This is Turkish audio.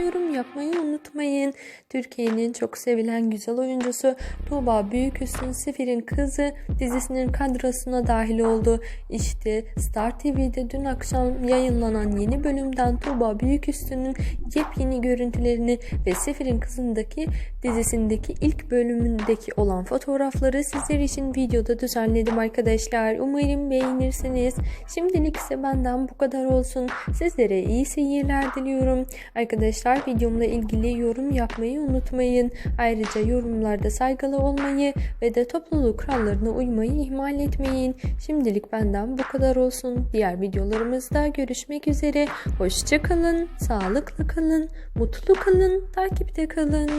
yorum yapmayı unutmayın. Türkiye'nin çok sevilen güzel oyuncusu Tuğba Büyüküstün Sefir'in Kızı dizisinin kadrosuna dahil oldu. İşte Star TV'de dün akşam yayınlanan yeni bölümden Tuğba Büyüküstün'ün yepyeni görüntülerini ve Sefir'in Kızı'ndaki dizisindeki ilk bölümündeki olan fotoğrafları sizler için videoda düzenledim arkadaşlar. Umarım beğenirsiniz. Şimdilik ise benden bu kadar olsun. Sizlere iyi seyirler diliyorum. Arkadaşlar videomla ilgili yorum yapmayı unutmayın. Ayrıca yorumlarda saygılı olmayı ve de topluluk kurallarına uymayı ihmal etmeyin. Şimdilik benden bu kadar olsun. Diğer videolarımızda görüşmek üzere. Hoşçakalın, sağlıklı kalın, mutlu kalın, takipte kalın.